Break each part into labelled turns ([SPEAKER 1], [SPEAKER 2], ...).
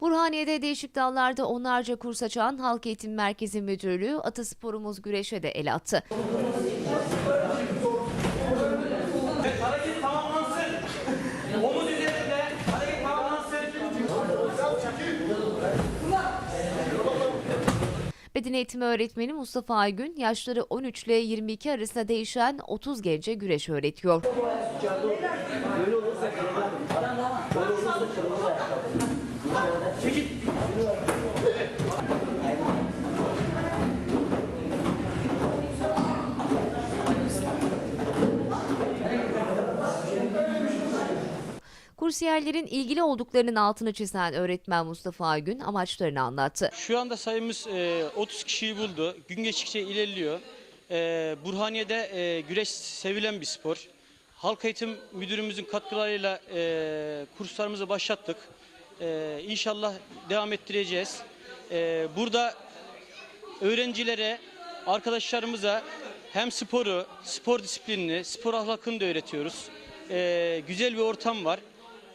[SPEAKER 1] Burhaniye'de değişik dallarda onlarca kurs açan Halk Eğitim Merkezi Müdürlüğü Atasporumuz Güreş'e de el attı.
[SPEAKER 2] Omuz üzerinde.
[SPEAKER 1] Beden eğitimi öğretmeni Mustafa Aygün, yaşları 13 ile 22 arasında değişen 30 gence güreş öğretiyor. Kursiyerlerin ilgili olduklarının altını çizen öğretmen Mustafa Aygün amaçlarını anlattı.
[SPEAKER 3] Şu anda sayımız e, 30 kişiyi buldu. Gün geçtikçe ilerliyor. E, Burhaniye'de e, güreş sevilen bir spor. Halk eğitim müdürümüzün katkılarıyla e, kurslarımızı başlattık. E, inşallah devam ettireceğiz. E, burada öğrencilere, arkadaşlarımıza hem sporu, spor disiplinini, spor ahlakını da öğretiyoruz. E, güzel bir ortam var.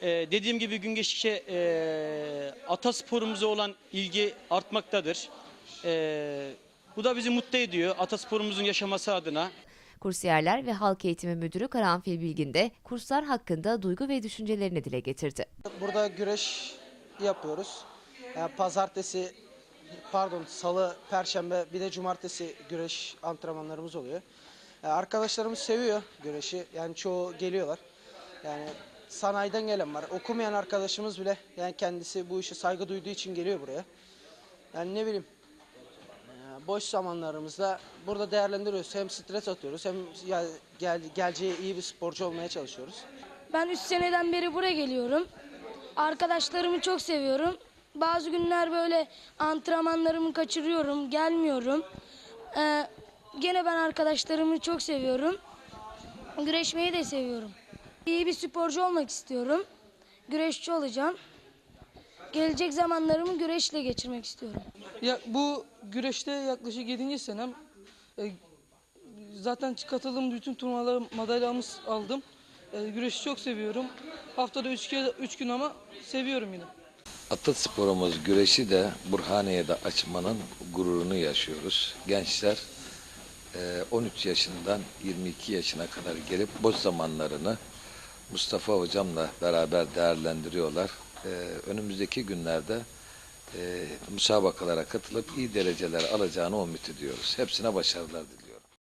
[SPEAKER 3] E, dediğim gibi gün geçtikçe e, atasporumuza olan ilgi artmaktadır. E, bu da bizi mutlu ediyor atasporumuzun yaşaması adına.
[SPEAKER 1] Kursiyerler ve Halk Eğitimi Müdürü Karanfil Bilgin de kurslar hakkında duygu ve düşüncelerini dile getirdi.
[SPEAKER 4] Burada güreş yapıyoruz. Yani pazartesi, pardon salı, perşembe bir de cumartesi güreş antrenmanlarımız oluyor. Yani arkadaşlarımız seviyor güreşi. Yani çoğu geliyorlar. Yani sanayiden gelen var. Okumayan arkadaşımız bile yani kendisi bu işe saygı duyduğu için geliyor buraya. Yani ne bileyim e, boş zamanlarımızda burada değerlendiriyoruz. Hem stres atıyoruz hem gel, geleceğe iyi bir sporcu olmaya çalışıyoruz.
[SPEAKER 5] Ben 3 seneden beri buraya geliyorum. Arkadaşlarımı çok seviyorum. Bazı günler böyle antrenmanlarımı kaçırıyorum, gelmiyorum. Ee, gene ben arkadaşlarımı çok seviyorum. Güreşmeyi de seviyorum. İyi bir sporcu olmak istiyorum. Güreşçi olacağım. Gelecek zamanlarımı güreşle geçirmek istiyorum.
[SPEAKER 6] Ya bu güreşte yaklaşık 7. senem. E, zaten katıldığım bütün turnuvalara madalyamız aldım. E, güreşi çok seviyorum. Haftada 3 kere 3 gün ama seviyorum yine.
[SPEAKER 7] Atasporumuz güreşi de Burhaniye'de açmanın gururunu yaşıyoruz. Gençler e, 13 yaşından 22 yaşına kadar gelip boş zamanlarını Mustafa hocamla beraber değerlendiriyorlar. E, Önümüzdeki günlerde e, müsabakalara katılıp iyi dereceler alacağını umut ediyoruz. Hepsine başarılar diliyorum.